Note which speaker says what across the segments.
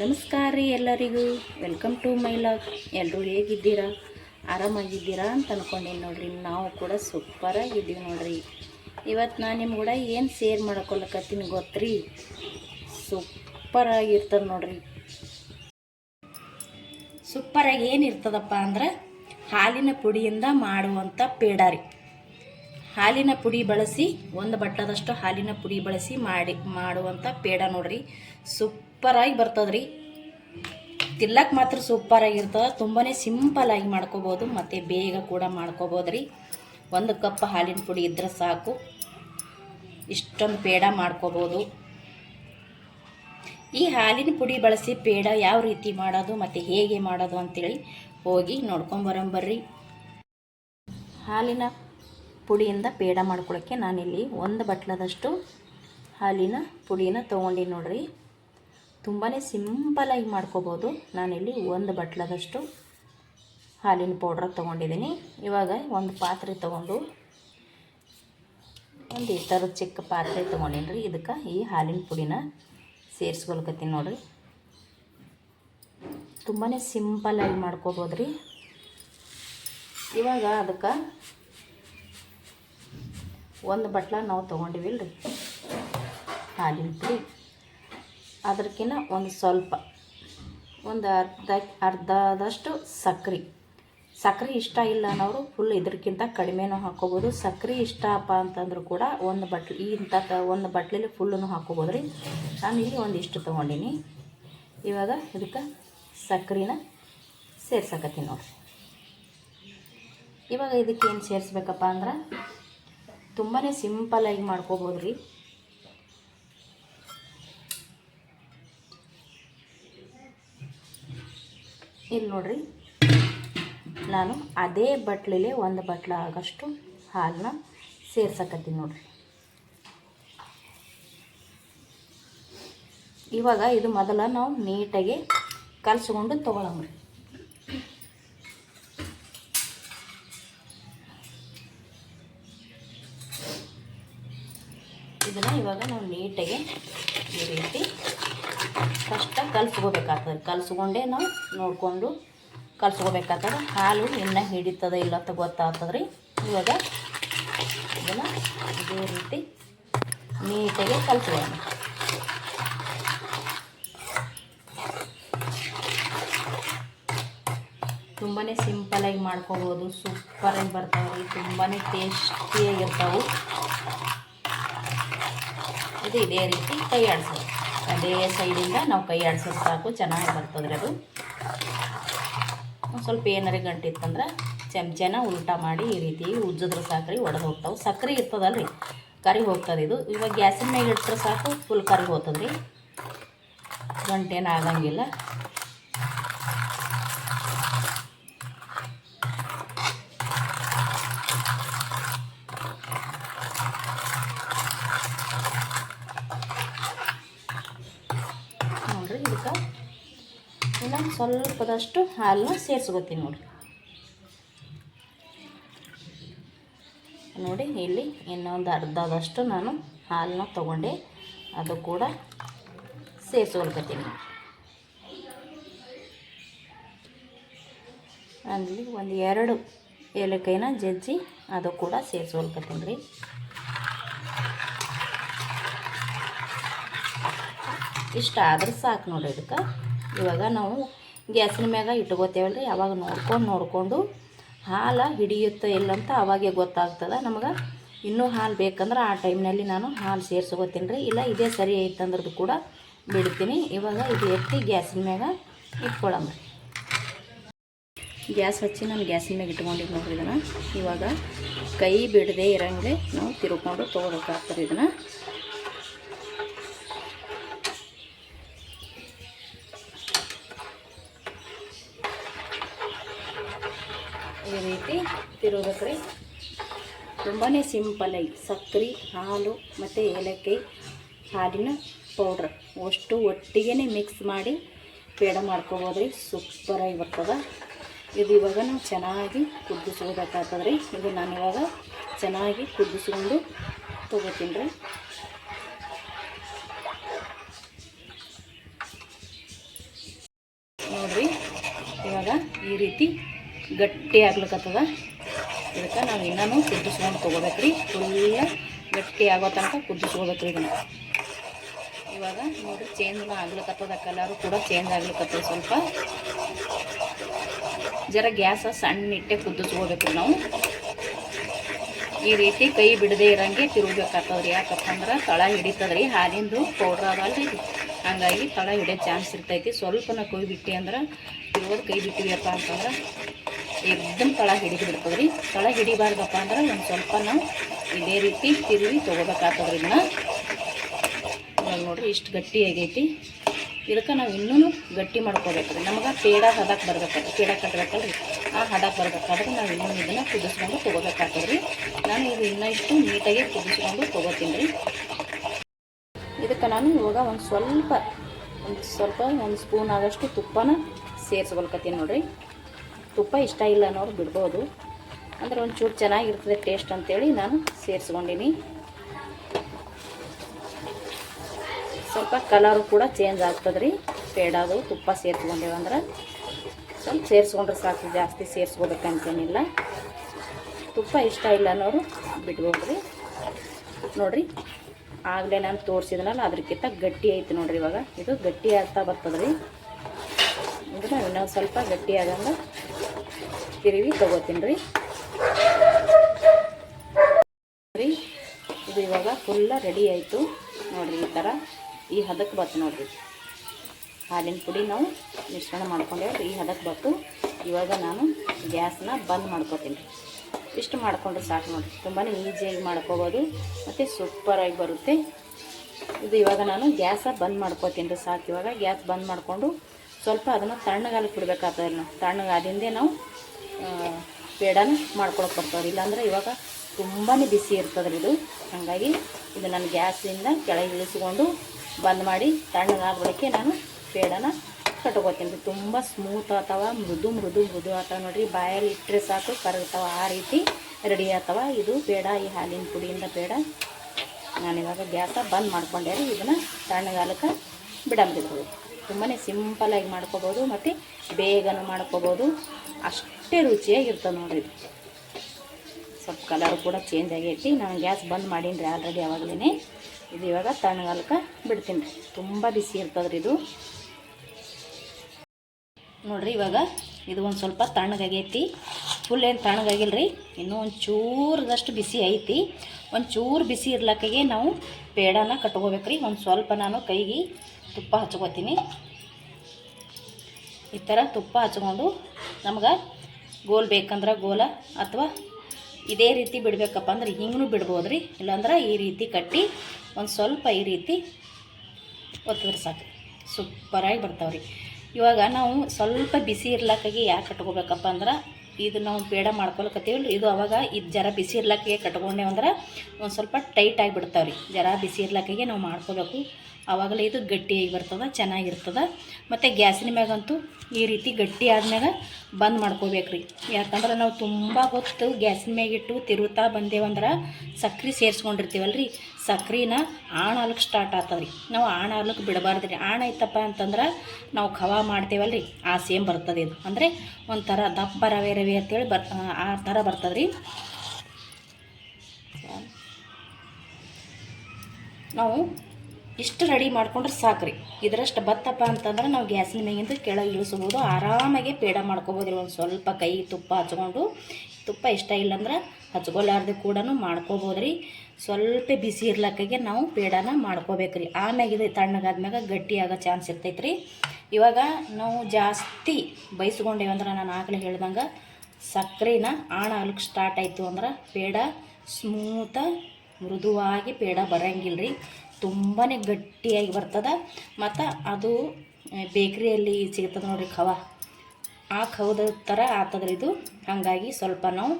Speaker 1: ನಮಸ್ಕಾರ ರೀ ಎಲ್ಲರಿಗೂ. ವೆಲ್ಕಮ್ ಟು ಮೈ ಲಾಗ್ ಎಲ್ಲರೂ ಹೇಗಿದ್ದೀರಾ? ಆರಾಮಾಗಿದ್ದೀರಾ ಅಂತ ಅನ್ಕೊಂಡೀನಿ ನೋಡ್ರಿ. ನಾವು ಕೂಡ ಸೂಪರಾಗಿದ್ದೀವಿ ನೋಡ್ರಿ. ಇವತ್ತು ನಾನು ನಿಮ್ಮ ಕೂಡ ಏನು ಶೇರ್ ಮಾಡ್ಕೊಳಕತ್ತೀನಿ ಗೊತ್ತ್ರಿ? ಸೂಪರಾಗಿರ್ತದೆ ನೋಡ್ರಿ. ಸೂಪರಾಗಿ ಏನಿರ್ತದಪ್ಪ ಅಂದ್ರೆ ಹಾಲಿನ ಪುಡಿಯಿಂದ ಮಾಡುವಂಥ ಪೇಡ ರೀ. ಹಾಲಿನ ಪುಡಿ ಬಳಸಿ ಒಂದು ಬಟ್ಟದಷ್ಟು ಹಾಲಿನ ಪುಡಿ ಬಳಸಿ ಮಾಡಿ ಮಾಡುವಂಥ ಪೇಡ ನೋಡ್ರಿ. ಸೂಪರಾಗಿ ಬರ್ತದ್ರಿ. ತಿಲ್ಲಕ್ಕೆ ಮಾತ್ರ ಸೂಪರಾಗಿರ್ತದೆ. ತುಂಬಾ ಸಿಂಪಲಾಗಿ ಮಾಡ್ಕೋಬೋದು. ಮತ್ತು ಬೇಗ ಕೂಡ ಮಾಡ್ಕೋಬೋದು ರೀ ಒಂದು ಕಪ್ ಹಾಲಿನ ಪುಡಿ ಇದ್ರೆ ಸಾಕು. ಇಷ್ಟೊಂದು ಪೇಡ ಮಾಡ್ಕೋಬೋದು. ಈ ಹಾಲಿನ ಪುಡಿ ಬಳಸಿ ಪೇಡ ಯಾವ ರೀತಿ ಮಾಡೋದು, ಮತ್ತು ಹೇಗೆ ಮಾಡೋದು ಅಂತೇಳಿ ಹೋಗಿ ನೋಡ್ಕೊಂಬರಂಬರ್ರಿ ಹಾಲಿನ ಪುಡಿಯಿಂದ ಪೇಡ ಮಾಡ್ಕೊಳ್ಳೋಕ್ಕೆ ನಾನಿಲ್ಲಿ ಒಂದು ಬಟ್ಲದಷ್ಟು ಹಾಲಿನ ಪುಡಿನ ತೊಗೊಂಡಿ ನೋಡ್ರಿ. ತುಂಬಾ ಸಿಂಪಲಾಗಿ ಮಾಡ್ಕೋಬೋದು. ನಾನಿಲ್ಲಿ ಒಂದು ಬಟ್ಲದಷ್ಟು ಹಾಲಿನ ಪೌಡ್ರ್ ತೊಗೊಂಡಿದ್ದೀನಿ. ಇವಾಗ ಒಂದು ಪಾತ್ರೆ ತೊಗೊಂಡು ಒಂದು ಈ ಥರದ ಚಿಕ್ಕ ಪಾತ್ರೆ ತೊಗೊಂಡೀನಿ ರೀ. ಇದಕ್ಕೆ ಈ ಹಾಲಿನ ಪುಡಿನ ಸೇರಿಸ್ಕೊಳ್ಕತ್ತೀನಿ ನೋಡಿರಿ. ತುಂಬಾ ಸಿಂಪಲಾಗಿ ಮಾಡ್ಕೋಬೋದು ರೀ. ಇವಾಗ ಅದಕ್ಕೆ ಒಂದು ಬಟ್ಲ ನಾವು ತೊಗೊಂಡಿವಿಲ್ಲ ರೀ ಹಾಲಿನ ಪುಡಿ. ಅದಕ್ಕಿಂತ ಒಂದು ಸ್ವಲ್ಪ, ಒಂದು ಅರ್ಧ, ಅರ್ಧದಷ್ಟು ಸಕ್ರೆ. ಸಕ್ರೆ ಇಷ್ಟ ಇಲ್ಲ ಅನ್ನೋರು ಫುಲ್ ಇದಕ್ಕಿಂತ ಕಡಿಮೆನೂ ಹಾಕ್ಕೋಬೋದು. ಸಕ್ರೆ ಇಷ್ಟಪ್ಪ ಅಂತಂದ್ರೂ ಕೂಡ ಒಂದು ಬಟ್ಲು ಇಂಥ ಒಂದು ಬಟ್ಲಲ್ಲಿ ಫುಲ್ಲೂ ಹಾಕೋಬೋದು ರೀ ನಾನು ಇಲ್ಲಿ ಒಂದಿಷ್ಟು ತೊಗೊಂಡೀನಿ. ಇವಾಗ ಇದಕ್ಕೆ ಸಕ್ರೆನ ಸೇರ್ಸಕತ್ತೀನಿ ನೋಡಿರಿ. ಇವಾಗ ಇದಕ್ಕೆ ಏನು ಸೇರಿಸ್ಬೇಕಪ್ಪ ಅಂದ್ರೆ ತುಂಬಾ ಸಿಂಪಲಾಗಿ ಮಾಡ್ಕೋಬೋದು ರೀ ಇಲ್ಲಿ ನೋಡ್ರಿ. ನಾನು ಅದೇ ಬಟ್ಲಲ್ಲಿ ಒಂದು ಬಟ್ಲ ಆಗಷ್ಟು ಹಾಲನ್ನ ಸೇರ್ಸಕತ್ತೀನಿ ನೋಡ್ರಿ. ಇವಾಗ ಇದು ಮೊದಲ ನಾವು ನೀಟಾಗಿ ಕಲಸ್ಕೊಂಡು ತೊಗೊಳಮ್ರಿ ಇದನ್ನು ಇವಾಗ ನಾವು ನೀಟಾಗಿ ಕಲ್ಸ್ಕೋಬೇಕಾಗ್ತದೆ. ಕಲ್ಸ್ಕೊಂಡೇ ನಾವು ನೋಡಿಕೊಂಡು ಕಲ್ಸ್ಕೋಬೇಕಾಗ್ತದೆ. ಹಾಲು ಇನ್ನು ಹಿಡಿತದ ಇಲ್ಲ ಅಂತ ಗೊತ್ತಾಗ್ತದೆ ರೀ ಇವಾಗ ಇದನ್ನು ಇದೇ ರೀತಿ ನೀಟಾಗಿ ಕಲ್ಸ್ಕೊಂಡು ತುಂಬಾ ಸಿಂಪಲಾಗಿ ಮಾಡ್ಕೋಬೋದು. ಸೂಪರಾಗಿ ಬರ್ತಾವೆ ತುಂಬಾ ಟೇಸ್ಟಿಯಾಗಿರ್ತಾವೆ. ಇದು ಇದೇ ರೀತಿ ಕೈ ಆಡಿಸೋದು ಅದೇ ಸೈಡಿಂದ ನಾವು ಕೈ ಆಡ್ಸೋದು ಸಾಕು, ಚೆನ್ನಾಗಿ ಬರ್ತದೆ ರೀ ಅದು. ಒಂದು ಸ್ವಲ್ಪ ಏನಾರ ಗಂಟಿತ್ತಂದ್ರೆ ಚಮಚನ ಉಲ್ಟಾ ಮಾಡಿ ಈ ರೀತಿ ಉಜ್ಜಿದ್ರೆ ಸಾಕ್ರಿ, ಒಡೆದು ಹೋಗ್ತಾವೆ. ಸಕ್ಕರೆ ಇರ್ತದಲ್ಲ ರೀ ಕರಿ ಹೋಗ್ತದೆ ಇದು. ಇವಾಗ ಗ್ಯಾಸಿನ ಮೇಲೆ ಇಟ್ಟರೆ ಸಾಕು, ಫುಲ್ ಕರಿ ಹೋಗ್ತದೆ ರೀ ಗಂಟೇನು ಆಗಂಗಿಲ್ಲ ನೋಡ್ರಿ ಇದಕ್ಕೆ ಇನ್ನೊಂದು ಸ್ವಲ್ಪದಷ್ಟು ಹಾಲನ್ನ ಸೇರಿಸ್ಕೊತೀನಿ ನೋಡಿ ನೋಡಿ, ಇಲ್ಲಿ ಇನ್ನೊಂದು ಅರ್ಧದಷ್ಟು ನಾನು ಹಾಲನ್ನ ತೊಗೊಂಡೆ. ಅದು ಕೂಡ ಸೇರಿಸ್ಕೊಳ್ಕೊತೀನಿ. ಅಲ್ಲಿ ಒಂದು ಎರಡು ಏಲಕ್ಕಾಯಿನ ಜಜ್ಜಿ ಅದು ಕೂಡ ಸೇರಿಸ್ಕೊಳ್ಕೊತೀನಿ ರೀ. ಇಷ್ಟ ಆದ್ರೆ ಸಾಕು ನೋಡಿ ಇದಕ್ಕೆ. ಇವಾಗ ನಾವು ಗ್ಯಾಸಿನ ಮ್ಯಾಗ ಇಟ್ಕೋತೇವಲ್ಲ ರೀ ಅವಾಗ ನೋಡ್ಕೊಂಡು ನೋಡಿಕೊಂಡು ಹಾಲು ಹಿಡಿಯುತ್ತೋ ಇಲ್ಲಂತ ಅವಾಗೆ ಗೊತ್ತಾಗ್ತದೆ ನಮಗೆ. ಇನ್ನೂ ಹಾಲು ಬೇಕಂದ್ರೆ ಆ ಟೈಮ್ನಲ್ಲಿ ನಾನು ಹಾಲು ಸೇರಿಸ್ಕೋತೀನಿ ರೀ ಇಲ್ಲ ಇದೇ ಸರಿ ಐತಂದ್ರದ್ದು ಕೂಡ ಬಿಡ್ತೀನಿ. ಇವಾಗ ಇದು ಎತ್ತಿ ಗ್ಯಾಸಿನ ಮ್ಯಾಗ ಇಟ್ಕೊಳಮ್ರಿ. ಗ್ಯಾಸ್ ಹಚ್ಚಿ ನಾನು ಗ್ಯಾಸಿನ ಮ್ಯಾಗ ಇಟ್ಕೊಂಡಿದ್ದು ನೋಡ್ರಿ ಇದನ್ನು. ಇವಾಗ ಕೈ ಬಿಡದೆ ಇರಂಗೆ ನಾವು ತಿರ್ಕೊಂಡು ತೊಗೊಳಕ್ಕಾಗ್ತದೆ ಇದನ್ನು. ರೀತಿ ತಿರುಗಕ್ರಿ ತುಂಬಾ ಸಿಂಪಲಾಗಿ ಸಕ್ಕರೆ, ಹಾಲು ಮತ್ತು ಏಲಕ್ಕಿ, ಹಾಲಿನ ಪೌಡ್ರ್. ಅಷ್ಟು ಒಟ್ಟಿಗೆ ಮಿಕ್ಸ್ ಮಾಡಿ ಪೇಡ ಮಾಡ್ಕೋಬೋದು ರೀ ಸೂಪರಾಗಿ ಬರ್ತದೆ. ಇದು ಇವಾಗ ನಾವು ಚೆನ್ನಾಗಿ ಕುದಿಸ್ಕೋಬೇಕಾಗ್ತದೆ ರೀ ಇದು ನಾನು ಇವಾಗ ಚೆನ್ನಾಗಿ ಕುದಿಸ್ಕೊಂಡು ತೊಗೋತೀನಿ ರೀ ಇವಾಗ ಈ ರೀತಿ ಗಟ್ಟಿ ಆಗ್ಲಿಕ್ಕತ್ತದ ಇದಕ್ಕೆ ನಾವು ಇನ್ನೂ ಕುದಿಸ್ಕೊಂಡು ತೊಗೋಬೇಕ್ರಿ. ಫುಲ್ಲ ಗಟ್ಟಿ ಆಗೋ ತನಕ ಕುದಿಸ್ಕೋಬೇಕ್ರಿ ಇದನ್ನು. ಇವಾಗ ನೋಡಿ ಚೇಂಜ್ ಆಗ್ಲಿಕ್ಕತ್ತದ ಕಲರು ಕೂಡ ಚೇಂಜ್ ಆಗ್ಲಿಕ್ಕತ್ತದ ಸ್ವಲ್ಪ. ಜರ ಗ್ಯಾಸ ಸಣ್ಣ ಇಟ್ಟೆ ಕುದಿಸ್ಕೋಬೇಕ್ರಿ ನಾವು. ಈ ರೀತಿ ಕೈ ಬಿಡದೆ ಇರಂಗೆ ತಿರುಗಬೇಕಾಗ್ತದ್ರಿ. ಯಾಕಪ್ಪ ಅಂದ್ರೆ ತಳ ಹಿಡಿತದ್ರಿ, ಹಾಲಿಂದು ಪೌಡ್ರ್ ಅದಲ್ರಿ. ಹಾಗಾಗಿ ತಳ ಹಿಡಿಯೋ ಚಾನ್ಸ್ ಇರ್ತೈತಿ. ಸ್ವಲ್ಪನ ಕೈ ಬಿಟ್ಟಿ ಅಂದ್ರೆ ತಿರುಗೋದು ಕೈ ಬಿಟ್ಟಿವಿಯಪ್ಪ ಅಂತಂದ್ರೆ ಎಕ್ದಮ್ ತಳ ಹಿಡಿದು ರೀ ತಳ ಹಿಡಿಬಾರ್ದಪ್ಪ ಅಂದ್ರೆ ಒಂದು ಸ್ವಲ್ಪ ನಾವು ಇದೇ ರೀತಿ ತಿರುವಿ ತೊಗೋಬೇಕಾಗ್ತದ್ರಿ ಇದನ್ನ. ನೋಡ್ರಿ ಇಷ್ಟು ಗಟ್ಟಿ ಆಗೈತಿ. ಇದಕ್ಕೆ ನಾವು ಇನ್ನೂ ಗಟ್ಟಿ ಮಾಡ್ಕೋಬೇಕ್ರಿ. ನಮ್ಗೆ ಪೇಡ ಹದಕ್ಕೆ ಬರ್ಬೇಕಲ್ರಿ, ಪೇಡ ಕಟ್ಟಬೇಕಲ್ರಿ ಆ ಹದಕ್ಕೆ ಬರ್ಬೇಕಾದ್ರೆ ನಾವು ಇನ್ನೂ ಇದನ್ನು ಕುದಿಸ್ಕೊಂಡು ತೊಗೋಬೇಕಾಗ್ತದ್ರಿ. ನಾನು ಇದು ಇನ್ನೂ ಇಷ್ಟು ನೀಟಾಗಿ ಕುದಿಸ್ಕೊಂಡು ತೊಗೋತೀನಿ ರೀ ಇದಕ್ಕೆ ನಾನು ಇವಾಗ ಒಂದು ಸ್ವಲ್ಪ ಒಂದು ಸ್ವಲ್ಪ ಒಂದು ಸ್ಪೂನ್ ಆದಷ್ಟು ತುಪ್ಪನ ಸೇರಿಸ್ಕೊಳ್ಕತ್ತೀನಿ ನೋಡ್ರಿ. ತುಪ್ಪ ಇಷ್ಟ ಇಲ್ಲ ಅನ್ನೋರು ಬಿಡ್ಬೋದು. ಅಂದ್ರೆ ಒಂಚೂರು ಚೆನ್ನಾಗಿರ್ತದೆ ಟೇಸ್ಟ್ ಅಂತೇಳಿ ನಾನು ಸೇರಿಸ್ಕೊಂಡಿನಿ. ಸ್ವಲ್ಪ ಕಲರು ಕೂಡ ಚೇಂಜ್ ಆಗ್ತದೆ ರೀ ಪೇಡಾದು ತುಪ್ಪ ಸೇರಿಸ್ಕೊಂಡೇವು ಅಂದ್ರೆ. ಸ್ವಲ್ಪ ಸೇರಿಸ್ಕೊಂಡ್ರೆ ಸಾಕು, ಜಾಸ್ತಿ ಸೇರಿಸ್ಕೋಬೇಕಂತೇನಿಲ್ಲ. ತುಪ್ಪ ಇಷ್ಟ ಇಲ್ಲ ಅನ್ನೋರು ಬಿಟ್ಕೊಡ್ರಿ ನೋಡಿರಿ, ಆಗಲೇ ನಾನು ತೋರಿಸಿದ್ನಲ್ಲ ಅದಕ್ಕಿಂತ ಗಟ್ಟಿ ಐತೆ ನೋಡಿರಿ ಇವಾಗ. ಇದು ಗಟ್ಟಿ ಆಗ್ತಾ ಬರ್ತದೆ ರೀ ನಾವು ಇನ್ನೊಂದು ಸ್ವಲ್ಪ ಗಟ್ಟಿ ಆಗಂಗ ತಿರುವಿ ತಗೋತೀನಿ ರೀ. ಇದು ಇವಾಗ ಫುಲ್ಲ ರೆಡಿ ಆಯಿತು. ನೋಡಿರಿ ಈ ಥರ ಈ ಹದಕ್ಕೆ ಬತ್ತು ನೋಡಿರಿ. ಹಾಲಿನ ಪುಡಿ ನಾವು ಮಿಶ್ರಣ ಮಾಡ್ಕೊಂಡೇವೆ ಈ ಹದಕ್ಕೆ ಬತ್ತು ಇವಾಗ ನಾನು ಗ್ಯಾಸ್ನ ಬಂದ್ ಮಾಡ್ಕೊತೀನಿ. ರೀ ಇಷ್ಟು ಮಾಡಿಕೊಂಡ್ರೆ ಸಾಕು ನೋಡಿ ತುಂಬಾ ಈಸಿಯಾಗಿ ಮಾಡ್ಕೋಬೋದು. ಮತ್ತು ಸೂಪರಾಗಿ ಬರುತ್ತೆ. ಇದು ಇವಾಗ ನಾನು ಗ್ಯಾಸ ಬಂದ್ ಮಾಡ್ಕೋತೀನಿ ರೀ. ಸಾಕು ಇವಾಗ. ಗ್ಯಾಸ್ ಬಂದ್ ಮಾಡಿಕೊಂಡು ಸ್ವಲ್ಪ ಅದನ್ನು ತಣ್ಣಗಾಲಕ್ಕೆ ಬಿಡಬೇಕಾಗ್ತದೆ ನಾವು ತಣ್ಣಗಾದಿಂದೇ ನಾವು ಪೇಡನ ಮಾಡ್ಕೊಳಕ್ಕೆ ಬರ್ತಾವ್ರಿ. ಇಲ್ಲಾಂದ್ರೆ ಇವಾಗ ತುಂಬಾ ಬಿಸಿ ಇರ್ತದ್ರಿ ಇದು. ಹಾಗಾಗಿ ಇದು ನಾನು ಗ್ಯಾಸಿಂದ ಕೆಳಗೆ ಇಳಿಸ್ಕೊಂಡು ಬಂದ್ ಮಾಡಿ ತಣ್ಣಗಾದ ಬಳಿಕೆ ನಾನು ಪೇಡನ ಕಟ್ಕೋತೀನಿ. ತುಂಬ ಸ್ಮೂತ್ ಆತವ, ಮೃದು ಮೃದು ಮೃದು ಆತವ ನೋಡ್ರಿ. ಬಾಯಲ್ಲಿ ಇಟ್ಟರೆ ಸಾಕು, ಕರಗ್ತಾವ. ಆ ರೀತಿ ರೆಡಿ ಆತವ ಇದು ಪೇಡ, ಈ ಹಾಲಿನ ಪುಡಿಯಿಂದ ಪೇಡ. ನಾನಿವಾಗ ಗ್ಯಾಸ ಬಂದ್ ಮಾಡ್ಕೊಂಡೆ ರೀ. ಇದನ್ನು ತಣ್ಣಗಾಲಕ್ಕೆ ಬಿಡಂಬಿಡ್ಬೋದು ತುಂಬಾ ಸಿಂಪಲಾಗಿ ಮಾಡ್ಕೋಬೋದು. ಮತ್ತು ಬೇಗನೂ ಮಾಡ್ಕೋಬೋದು. ಅಷ್ಟೇ ರುಚಿಯಾಗಿರ್ತದೆ ನೋಡ್ರಿ. ಇದು ಸ್ವಲ್ಪ ಕಲರ್ ಕೂಡ ಚೇಂಜ್ ಆಗೈತಿ. ನಾನು ಗ್ಯಾಸ್ ಬಂದ್ ಮಾಡೀನಿ ರೀ ಆಲ್ರೆಡಿ ಯಾವಾಗಲೇ ಇದು ಇವಾಗ ತಣ್ಣಗಾಲಕ್ಕೆ ಬಿಡ್ತೀನಿ ರೀ ತುಂಬ ಬಿಸಿ ಇರ್ತದ್ರಿ ಇದು. ನೋಡ್ರಿ ಇವಾಗ ಇದು ಒಂದು ಸ್ವಲ್ಪ ತಣ್ಣಗಾಗೈತಿ. ಫುಲ್ ಏನು ತಣ್ಣಗಾಗಿಲ್ಲ ರೀ ಇನ್ನೂ ಒಂದು ಚೂರದಷ್ಟು ಬಿಸಿ ಐತಿ. ಒಂದು ಚೂರು ಬಿಸಿ ಇರ್ಲಕ್ಕಾಗೆ ನಾವು ಪೇಡನ ಕಟ್ಕೋಬೇಕ್ರಿ. ಒಂದು ಸ್ವಲ್ಪ ನಾನು ಕೈಗೆ ತುಪ್ಪ ಹಚ್ಕೋತೀನಿ. ಈ ಥರ ತುಪ್ಪ ಹಚ್ಕೊಂಡು ನಮ್ಗೆ ಗೋಲ್ ಬೇಕಂದ್ರೆ ಗೋಲ ಅಥವಾ ಇದೇ ರೀತಿ ಬಿಡಬೇಕಪ್ಪ ಅಂದ್ರೆ ಹಿಂಗೂ ಬಿಡ್ಬೋದು ರೀ ಇಲ್ಲಾಂದ್ರೆ ಈ ರೀತಿ ಕಟ್ಟಿ ಒಂದು ಸ್ವಲ್ಪ ಈ ರೀತಿ ಒತ್ತಿದ್ರೆ ಸಾಕು. ಸೂಪರಾಗಿ ಬರ್ತಾವ್ರಿ. ಇವಾಗ ನಾವು ಸ್ವಲ್ಪ ಬಿಸಿ ಇರ್ಲಕ್ಕಾಗಿ ಯಾಕೆ ಕಟ್ಕೋಬೇಕಪ್ಪ ಅಂದ್ರೆ ಇದು ನಾವು ಬೇಡ ಮಾಡ್ಕೊಳಕತ್ತೀವಲ್ಲ ಇದು ಅವಾಗ ಇದು ಜರ ಬಿಸಿ ಇರ್ಲಕ್ಕಾಗೆ ಕಟ್ಕೊಂಡೇವಂದ್ರೆ ಒಂದು ಸ್ವಲ್ಪ ಟೈಟ್ ರೀ ಜರ ಬಿಸಿ ಇರ್ಲಕ್ಕಾಗೆ ನಾವು ಮಾಡ್ಕೋಬೇಕು. ಆವಾಗಲೇ ಇದು ಗಟ್ಟಿಯಾಗಿ ಬರ್ತದೆ, ಚೆನ್ನಾಗಿರ್ತದೆ. ಮತ್ತು ಗ್ಯಾಸಿನ ಮ್ಯಾಗಂತೂ ಈ ರೀತಿ ಗಟ್ಟಿ ಆದ್ಮ್ಯಾಗ ಬಂದ್ ಮಾಡ್ಕೋಬೇಕು ರೀ ಯಾಕಂದ್ರೆ ನಾವು ತುಂಬ ಹೊತ್ತು ಗ್ಯಾಸಿನ ಮ್ಯಾಗಿಟ್ಟು ತಿರುತ್ತಾ ಬಂದೇವಂದ್ರೆ ಸಕ್ರೆ ರೀ ಸಕ್ರೆನ ಆಣ ಹಾಲಕ್ಕೆ ಸ್ಟಾರ್ಟ್ ಆಗ್ತದೆ ರೀ ನಾವು ಆಣ ಹಾಲಕ್ಕೆ ಬಿಡಬಾರ್ದು ರೀ ಆಣ ಐತಪ್ಪ ಅಂತಂದ್ರೆ ನಾವು ಖವಾ ರೀ ಆ ಸೇಮ್ ಬರ್ತದೆ ಇದು. ಅಂದರೆ ಒಂಥರ ದಪ್ಪ ರವೆ ರವೆ ಅಂತೇಳಿ ಬರ್, ಆ ಥರ ಬರ್ತದೆ ರೀ ನಾವು ಇಷ್ಟು ರೆಡಿ ಮಾಡ್ಕೊಂಡ್ರೆ ಸಾಕು ಇದರಷ್ಟು ಬತ್ತಪ್ಪ ಅಂತಂದ್ರೆ ನಾವು ಗ್ಯಾಸಿನ ಮೇಗಿಂದ ಕೆಳಗೆ ಇಳಿಸ್ಬೋದು. ಆರಾಮಾಗಿ ಪೇಡ ಮಾಡ್ಕೊಬೋದು ಒಂದು ಸ್ವಲ್ಪ ಕೈ ತುಪ್ಪ ಹಚ್ಕೊಂಡು. ತುಪ್ಪ ಇಷ್ಟ ಇಲ್ಲಂದ್ರೆ ಹಚ್ಕೊಲಾರ್ದು ಕೂಡ ಮಾಡ್ಕೋಬೋದು ರೀ ಸ್ವಲ್ಪ ಬಿಸಿ ಇರ್ಲಕ್ಕಾಗೆ ನಾವು ಪೇಡನ ಮಾಡ್ಕೋಬೇಕು ರೀ ಆಮ್ಯಾಗ ಇದು ತಣ್ಣಗಾದ್ಮ್ಯಾಗ ಗಟ್ಟಿ ಚಾನ್ಸ್ ಇರ್ತೈತೆ ರೀ ಇವಾಗ ನಾವು ಜಾಸ್ತಿ ಬೈಸ್ಕೊಂಡೇವಂದ್ರೆ ನಾನು ಆಗಲೇ ಹೇಳ್ದಂಗೆ ಸಕ್ಕರೆನ ಆಣ ಆಗ್ಲಿಕ್ಕೆ ಸ್ಟಾರ್ಟ್ ಆಯಿತು ಅಂದ್ರೆ ಪೇಡ ಸ್ಮೂತ ಮೃದುವಾಗಿ ಪೇಡ ಬರಂಗಿಲ್ಲ ರೀ ತುಂಬಾ ಗಟ್ಟಿಯಾಗಿ ಬರ್ತದೆ. ಮತ್ತು ಅದು ಬೇಕ್ರಿಯಲ್ಲಿ ಸಿಗ್ತದೆ ನೋಡಿರಿ ಖವ. ಆ ಖವದ ಥರ ಆಗ್ತದ್ರಿ ಇದು. ಹಾಗಾಗಿ ಸ್ವಲ್ಪ ನಾವು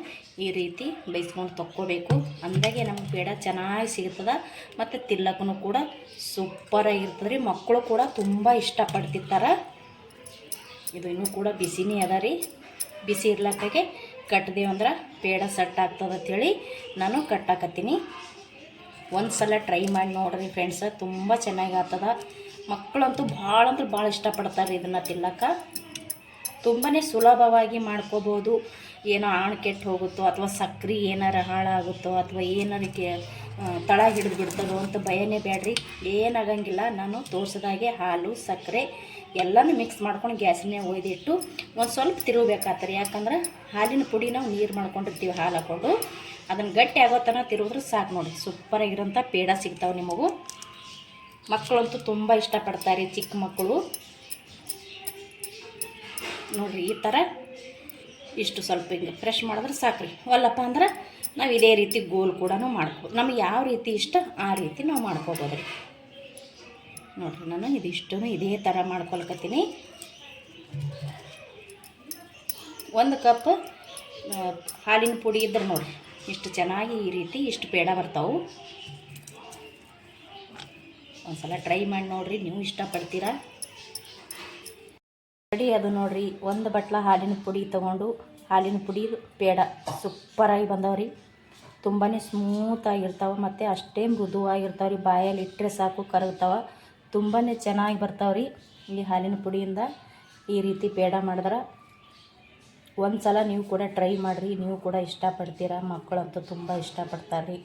Speaker 1: ಈ ರೀತಿ ಬೇಯಿಸ್ಕೊಂಡು ತಕ್ಕೋಬೇಕು. ಅಂದಾಗೆ ನಮ್ಗೆ ಪೇಡ ಚೆನ್ನಾಗಿ ಸಿಗ್ತದೆ. ಮತ್ತು ತಿಲ್ಲಕ್ಕೂ ಕೂಡ ಸೂಪರಾಗಿರ್ತದೆ ರೀ ಮಕ್ಕಳು ಕೂಡ ತುಂಬ ಇಷ್ಟಪಡ್ತಿರ್ತಾರೆ. ಇದು ಇನ್ನೂ ಕೂಡ ಬಿಸಿನೇ ಅದ ರೀ. ಬಿಸಿ ಇರ್ಲಕ್ಕಾಗೆ ಕಟ್ಟಿದೆವು ಅಂದ್ರೆ ಪೇಡ ಸೆಟ್ ಆಗ್ತದೆ ಅಂಥೇಳಿ ನಾನು ಕಟ್ಟಾಕತ್ತೀನಿ. ಒಂದು ಸಲ ಟ್ರೈ ಮಾಡಿ ನೋಡ್ರಿ ಫ್ರೆಂಡ್ಸ ತುಂಬ ಚೆನ್ನಾಗಿ ಆಗ್ತದ ಮಕ್ಕಳಂತೂ ಭಾಳ ಅಂದ್ರೆ ಭಾಳ ಇಷ್ಟಪಡ್ತಾರೆ ಇದನ್ನು ತಿನ್ನಕ್ಕೆ. ತುಂಬಾ ಸುಲಭವಾಗಿ ಮಾಡ್ಕೋಬೋದು. ಏನೋ ಆಣ್ ಕೆಟ್ಟು ಹೋಗುತ್ತೋ ಅಥವಾ ಸಕ್ರೆ ಏನಾರ ಹಾಳಾಗುತ್ತೋ ಅಥವಾ ಏನಾರ ಕೆ ತಳ ಹಿಡಿದು ಬಿಡ್ತದೋ ಅಂತ ಭಯನೇ ಬೇಡ್ರಿ. ಏನಾಗಂಗಿಲ್ಲ, ನಾನು ತೋರಿಸಿದಾಗೆ ಹಾಲು ಸಕ್ಕರೆ ಎಲ್ಲನೂ ಮಿಕ್ಸ್ ಮಾಡ್ಕೊಂಡು ಗ್ಯಾಸಿನ ಒಯ್ದಿಟ್ಟು ಒಂದು ಸ್ವಲ್ಪ ತಿರುಗಬೇಕಾಗ್ತಾರೆ ಯಾಕಂದ್ರೆ ಹಾಲಿನ ಪುಡಿ ನಾವು ನೀರು ಮಾಡ್ಕೊಂಡಿರ್ತೀವಿ ಹಾಲು ಹಾಕ್ಕೊಂಡು ಅದನ್ನು ಗಟ್ಟಿ ಆಗೋ ತನಕ ತಿರುಗಿದ್ರೆ ಸಾಕು ನೋಡಿ. ಸೂಪರಾಗಿರೋಂಥ ಪೇಡ ಸಿಗ್ತಾವೆ ನಿಮಗೂ. ಮಕ್ಕಳಂತೂ ತುಂಬ ಇಷ್ಟಪಡ್ತಾರೆ ಚಿಕ್ಕ ಮಕ್ಕಳು. ನೋಡಿರಿ, ಈ ಥರ ಇಷ್ಟು ಸ್ವಲ್ಪ ಹಿಂಗೆ ಫ್ರೆಶ್ ಮಾಡಿದ್ರೆ ಸಾಕ್ರಿ. ಅಲ್ಲಪ್ಪ ಅಂದ್ರೆ ನಾವು ಇದೇ ರೀತಿ ಗೋಲ್ ಕೂಡ ಮಾಡ್ಬೋದು ನಮಗೆ ಯಾವ ರೀತಿ ಇಷ್ಟ ಆ ರೀತಿ ನಾವು ಮಾಡ್ಕೋಬೋದು ರೀ ನೋಡಿರಿ, ನಾನು ಇದಿಷ್ಟು ಇದೇ ಥರ ಮಾಡ್ಕೊಳ್ಕತ್ತೀನಿ. ಒಂದು ಕಪ್ ಹಾಲಿನ ಪುಡಿ ಇದ್ರೆ ನೋಡಿರಿ. ಇಷ್ಟು ಚೆನ್ನಾಗಿ ಈ ರೀತಿ ಇಷ್ಟು ಪೇಡ ಬರ್ತಾವೆ. ಒಂದ್ಸಲ ಟ್ರೈ ಮಾಡಿ ನೋಡಿರಿ, ನೀವು ಇಷ್ಟಪಡ್ತೀರಾ? ರೆಡಿ ಅದು ನೋಡ್ರಿ, ಒಂದು ಬಟ್ಲ ಹಾಲಿನ ಪುಡಿ ತೊಗೊಂಡು, ಹಾಲಿನ ಪುಡಿ ಪೇಡ ಸೂಪರಾಗಿ ಬಂದವ್ರಿ. ತುಂಬಾ ಸ್ಮೂತಾಗಿರ್ತಾವೆ ಮತ್ತು ಅಷ್ಟೇ ಮೃದುವಾಗಿರ್ತಾವೆ ರೀ ಬಾಯಲ್ಲಿ ಇಟ್ಟರೆ ಸಾಕು, ಕರಗ್ತಾವೆ. ತುಂಬಾ ಚೆನ್ನಾಗಿ ಬರ್ತಾವ್ರಿ ಈ ಹಾಲಿನ ಪುಡಿಯಿಂದ. ಈ ರೀತಿ ಪೇಡ ಮಾಡಿದ್ರೆ ಒಂದು ಸಲ ನೀವು ಕೂಡ ಟ್ರೈ ಮಾಡಿರಿ, ನೀವು ಕೂಡ ಇಷ್ಟಪಡ್ತೀರಾ? ಮಕ್ಕಳಂತೂ ತುಂಬ ಇಷ್ಟಪಡ್ತಾರೆ ರೀ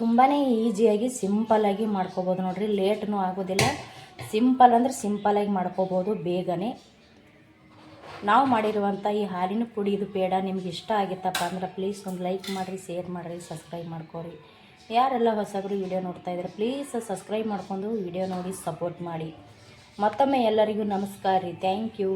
Speaker 1: ತುಂಬಾ ಈಸಿಯಾಗಿ ಸಿಂಪಲ್ಲಾಗಿ ಮಾಡ್ಕೋಬೋದು ನೋಡಿರಿ. ಲೇಟ್ನೂ ಆಗೋದಿಲ್ಲ. ಸಿಂಪಲ್ ಅಂದರೆ ಸಿಂಪಲಾಗಿ ಮಾಡ್ಕೋಬೋದು ಬೇಗನೆ. ನಾವು ಮಾಡಿರುವಂಥ ಈ ಹಾಲಿನ ಪುಡಿದು ಪೇಡ ನಿಮ್ಗೆ ಇಷ್ಟ ಆಗಿತ್ತಪ್ಪ ಅಂದ್ರೆ ಪ್ಲೀಸ್ ಒಂದು ಲೈಕ್ ಮಾಡಿರಿ ಶೇರ್ ಮಾಡಿರಿ ಸಬ್ಸ್ಕ್ರೈಬ್ ಮಾಡ್ಕೊರಿ. ಯಾರೆಲ್ಲ ಹೊಸಬರು ವಿಡಿಯೋ ನೋಡ್ತಾ ಇದ್ದಾರೆ ಪ್ಲೀಸ್ ಸಬ್ಸ್ಕ್ರೈಬ್ ಮಾಡ್ಕೊಂಡು ವಿಡಿಯೋ ನೋಡಿ ಸಪೋರ್ಟ್ ಮಾಡಿ. ಮತ್ತೊಮ್ಮೆ ಎಲ್ಲರಿಗೂ ನಮಸ್ಕಾರ ರೀ. Thank you